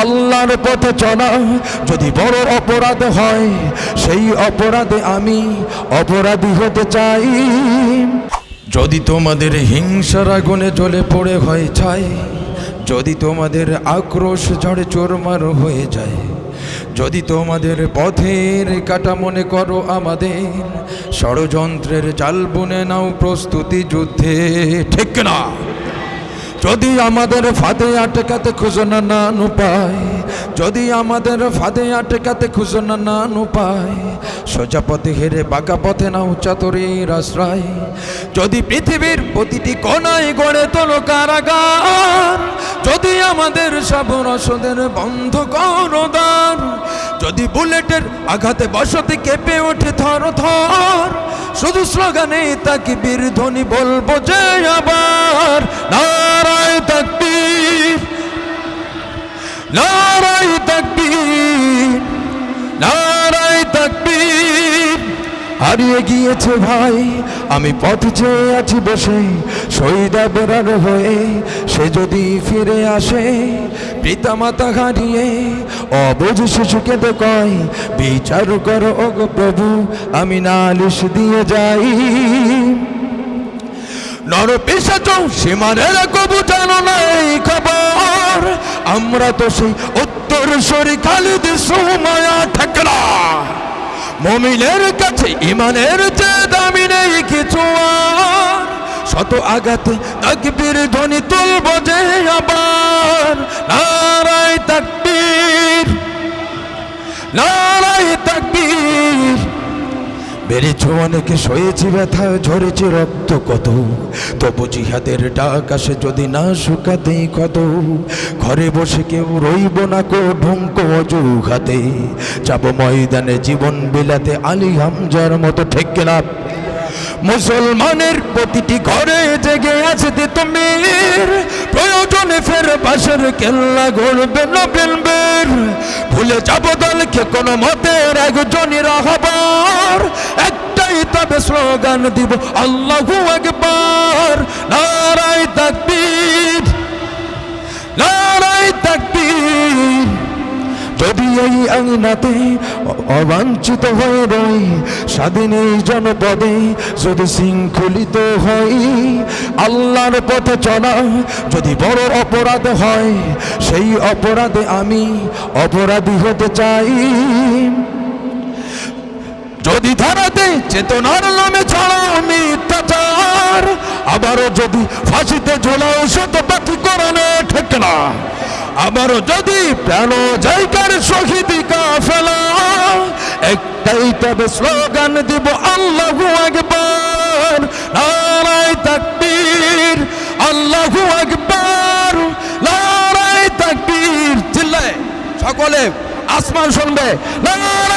আল্লাহর পথে চলা। যদি বড় অপরাধ হয়, সেই অপরাধে আমি অপরাধী হতে চাই। যদি তোমাদের হিংসার আগুনে জ্বলে পড়ে হয়, ছাই। যদি তোমাদের আক্রোশ ঝড়ে চোরমার হয়ে যায়। যদি তোমাদের পথের কাটা মনে করো আমাদের, ষড়যন্ত্রের জাল বুনে নাও প্রস্তুতি যুদ্ধে। ঠিক না যদি আমাদের ফাঁদে আটকাতে খুঁজো না উপায় যদি আমাদের ফাঁদে আটকাতে খুঁজো না উপায় সোজা পথে হেরে বাঁকা পথে নাও চাতরের আশ্রয়। যদি পৃথিবীর প্রতিটি কোনায় গড়ে তোলো কারাগার, যদি আমাদের সব রসদের বন্ধ করো দ্বার, যদি বুলেটের আঘাতে বসতি কেঁপে ওঠে থর থর শুধু স্লোগানে তাকে ধ্বনি বলব যে আবার নারায় তাকবীর নারায় তাকবীর নারায় তাকবীর। হারিয়ে গিয়েছে ভাই, আমি পথ চেয়ে আছি বসে, শহীদা বেড়ার হয়ে সে যদি ফিরে আসে পিতা মাতা হারিয়ে অবুঝ শিশুকে তো কয় বিচার করো ওগো প্রভু, আমি নালিশ দিয়ে যাই। নর পেশাচ সীমানের কবু জানো নাই খবর, আমরা তো সেই উত্তর সরি খালিদ সুমায়া ঠেকলা। মমিনের কাছে ইমানের যে দামি নেই কিছু শত আঘাতে তাকবীর ধ্বনি তুলব যে আবার। নারায় বেড়েছ অনেকে সয়েছি ব্যথা, ঝরেছে রক্ত কত। তবু জিহাদের ডাক আসে যদি না শুকাতে কত। ঘরে বসে কেউ রইব না কো ঢুঙ্ক অজুহাতে। যাব ময়দানে জীবন বিলাতে আলী হামজার মতো ঠেকে না মুসলমানের প্রতিটি ঘরে জেগে আছে তিতুমির প্রয়োজনে ফের পাশের কেল্লা গড়বে নবেলবের ভুলে যাব দলকে কোনো মতের একটাই তবে স্লোগান দিব, আল্লাহু একবার নারায় তাকবীর নারায় তাকবীর। যদি এই আইনাতে অ- অবাঞ্ছিত হয়ে রই, স্বাধীন এই জনপদে যদি শৃঙ্খলিত হই, আল্লাহর পথে চলা, যদি বড় অপরাধ হয়, সেই অপরাধে আমি অপরাধী হতে চাই। যদি ধারাতে চেতনার নামে ছাড়াও মিথ্যাচার আবারও যদি ফাঁসিতে ঝোলাও শত পাখি কোরআনে ঠেক না। আবারও যদি প্রাণ জায়গার শহীদি কাফেলা, একটাই তবে স্লোগান দিব আল্লাহু আকবার, নারায় তাকবীর, আল্লাহু আকবার, নারায় তাকবীর। চিল্লায়, সকলে আসমান শুনবে, নারায়